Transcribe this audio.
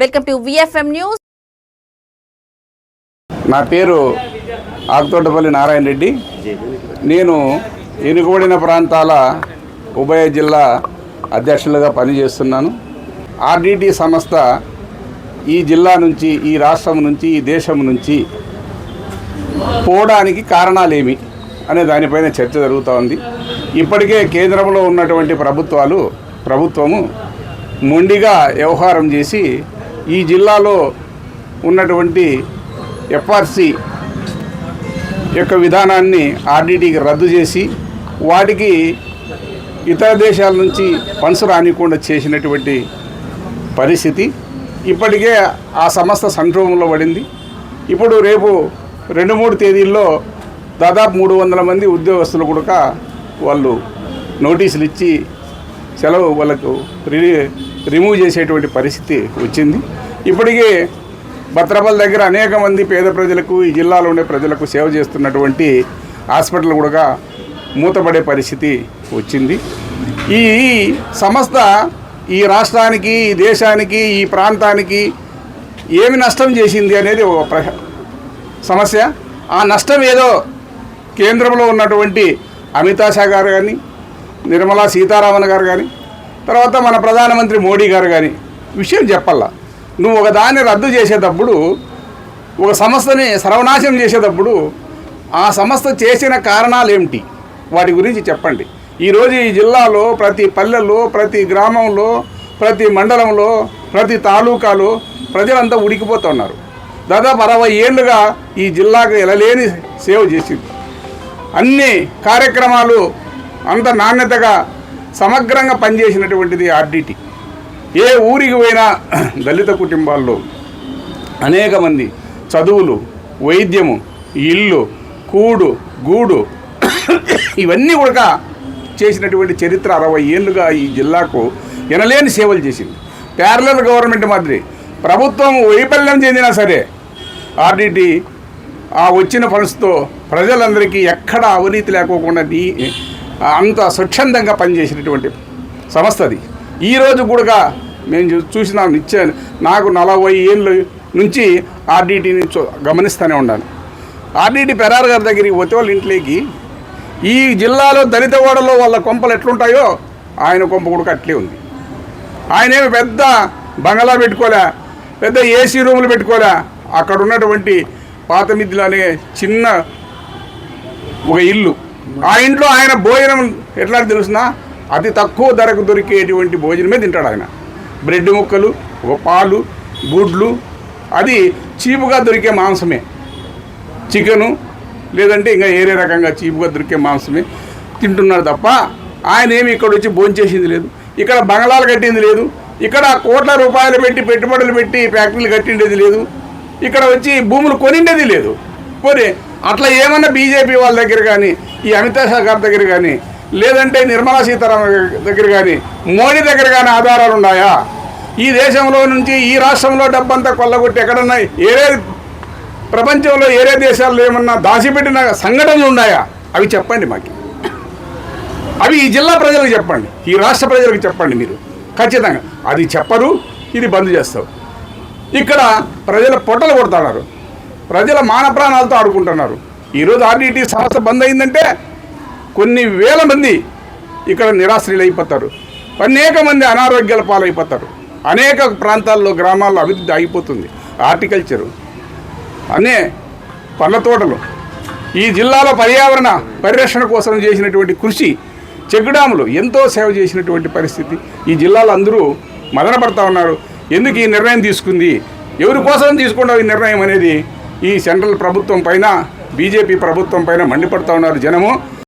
Welcome to VFM news నా పేరు ఆకుతోటపల్లి నారాయణ రెడ్డి. నేను ఎన్నుకోబడిన ప్రాంతాల ఉభయ జిల్లా అధ్యక్షులుగా పనిచేస్తున్నాను. ఆర్డిటి సంస్థ ఈ జిల్లా నుంచి ఈ రాష్ట్రం నుంచి ఈ దేశం నుంచి పోవడానికి కారణాలేమి అనే దానిపైన చర్చ జరుగుతూ ఉంది. ఇప్పటికే కేంద్రంలో ఉన్నటువంటి ప్రభుత్వాలు ప్రభుత్వము మొండిగా వ్యవహారం చేసి ఈ జిల్లాలో ఉన్నటువంటి ఎఫ్ఆర్సి యొక్క విధానాన్ని ఆర్డీటీకి రద్దు చేసి వాటికి ఇతర దేశాల నుంచి ఫండ్స్ రానికుండా చేసినటువంటి పరిస్థితి. ఇప్పటికే ఆ సంస్థ సంక్షోభంలో పడింది. ఇప్పుడు రేపు రెండు మూడు తేదీల్లో దాదాపు మూడు వందల మంది ఉద్యోగస్తులు కూడా వాళ్ళు నోటీసులు ఇచ్చి సెలవు వాళ్ళకు రిలీ రిమూవ్ చేసేటువంటి పరిస్థితి వచ్చింది. ఇప్పటికే భద్రపల్ దగ్గర అనేక మంది పేద ప్రజలకు ఈ జిల్లాలో ఉండే ప్రజలకు సేవ చేస్తున్నటువంటి హాస్పిటల్ కూడా మూతపడే పరిస్థితి వచ్చింది. ఈ సంస్థ ఈ రాష్ట్రానికి ఈ దేశానికి ఈ ప్రాంతానికి ఏమి నష్టం చేసింది అనేది ఒక ప్ర- సమస్య. ఆ నష్టం ఏదో కేంద్రంలో ఉన్నటువంటి అమితా షా గారు కానీ నిర్మలా సీతారామన్ గారు కానీ తర్వాత మన ప్రధానమంత్రి మోడీ గారు కానీ విషయం చెప్పాలా? నువ్వు ఒక దాన్ని రద్దు చేసేటప్పుడు ఒక సంస్థని సర్వనాశనం చేసేటప్పుడు ఆ సంస్థ చేసిన కారణాలు ఏమిటి వాటి గురించి చెప్పండి. ఈరోజు ఈ జిల్లాలో ప్రతి పల్లెల్లో ప్రతి గ్రామంలో ప్రతి మండలంలో ప్రతి తాలూకాలో ప్రజలంతా ఉడికిపోతున్నారు. దాదాపు అరవై ఏళ్ళుగా ఈ జిల్లాకు ఎలలేని సేవ చేసింది. అన్ని కార్యక్రమాలు అంత నాణ్యతగా సమగ్రంగా పనిచేసినటువంటిది ఆర్డిటి. ఏ ఊరికి పోయినా దళిత కుటుంబాల్లో అనేక మంది చదువులు వైద్యము ఇల్లు కూడు గూడు ఇవన్నీ కూడా చేసినటువంటి చరిత్ర అరవై ఏళ్ళుగా ఈ జిల్లాకు ఎనలేని సేవలు చేసింది. ప్యారలల్ గవర్నమెంట్ మాదిరి ప్రభుత్వం వైఫల్యం చెందినా సరే ఆర్డిటి ఆ వచ్చిన ఫండ్స్తో ప్రజలందరికీ ఎక్కడ అవినీతి లేకోకుండా నీ అంత స్వచ్ఛందంగా పనిచేసినటువంటి సంస్థ అది. ఈరోజు కూడా మేము చూసిన నిత్య నాకు నలభై ఏళ్ళ నుంచి ఆర్డీటీని చూ- గమనిస్తూనే ఉన్నాను. ఆర్డీటీ పెరార్ గారి దగ్గరికి పోతే వాళ్ళ ఇంట్లోకి ఈ జిల్లాలో దళిత ఓడలో వాళ్ళ కొంపలు ఎట్లుంటాయో ఆయన కొంప కూడా అట్లే ఉంది. ఆయనేమి పెద్ద బంగళా పెట్టుకోలే పెద్ద ఏసీ రూములు పెట్టుకోలే అక్కడ ఉన్నటువంటి పాతమిద్దులు అనే చిన్న ఒక ఇల్లు ఆ ఇంట్లో ఆయన భోజనం ఎట్లా తెలుసునా? అతి తక్కువ ధరకు దొరికేటువంటి భోజనమే తింటాడు ఆయన. బ్రెడ్ ముక్కలు పాలు గుడ్లు అది చీపుగా దొరికే మాంసమే. చికెను లేదంటే ఇంకా ఏరే రకంగా చీపుగా దొరికే మాంసమే తింటున్నారు తప్ప ఆయన ఏమి ఇక్కడ వచ్చి భోంచేసింది లేదు. ఇక్కడ బంగళాలు కట్టింది లేదు. ఇక్కడ కోట్ల రూపాయలు పెట్టి పెట్టుబడులు పెట్టి ఫ్యాక్టరీలు కట్టిండేది లేదు. ఇక్కడ వచ్చి భూములు కొనిండేది లేదు. పోనీ అట్లా ఏమన్నా బీజేపీ వాళ్ళ దగ్గర కానీ ఈ అమిత్ షా గారి దగ్గర కానీ లేదంటే నిర్మలా సీతారామన్ దగ్గర కానీ మోడీ దగ్గర కానీ ఆధారాలు ఉన్నాయా? ఈ దేశంలో నుంచి ఈ రాష్ట్రంలో డబ్బంతా కొల్లగొట్టి ఎక్కడన్నా ఏరే ప్రపంచంలో ఏరే దేశాల్లో ఏమన్నా దాచిపెట్టిన సంఘటనలు ఉన్నాయా? అవి చెప్పండి మాకు. అవి ఈ జిల్లా ప్రజలకు చెప్పండి. ఈ రాష్ట్ర ప్రజలకు చెప్పండి మీరు. ఖచ్చితంగా. అది చెప్పరు ఇది బంద్ చేస్తావు ఇక్కడ ప్రజల పొట్టలు కొడుతున్నారు. ప్రజల మాన ప్రాణాలతో ఆడుకుంటున్నారు. ఈరోజు ఆర్డీటీ సంస్థ బంద్ అయిందంటే కొన్ని వేల మంది ఇక్కడ నిరాశ్రీలు అయిపోతారు అనేక మంది అనారోగ్యాల పాలైపోతారు. అనేక ప్రాంతాల్లో గ్రామాల్లో అభివృద్ధి ఆగిపోతుంది. హార్టికల్చరు. అనే పండ్ల తోటలు. ఈ జిల్లాలో పర్యావరణ పరిరక్షణ కోసం చేసినటువంటి కృషి చెక్ ఎంతో సేవ చేసినటువంటి పరిస్థితి. ఈ జిల్లాలో అందరూ మదనపడతా ఉన్నారు. ఎందుకు ఈ నిర్ణయం తీసుకుంది? ఎవరి కోసం తీసుకున్నావు ఈ నిర్ణయం అనేది ఈ సెంట్రల్ ప్రభుత్వం పైన బీజేపీ ప్రభుత్వం పైన మండిపడుతూ ఉన్నారు జనము.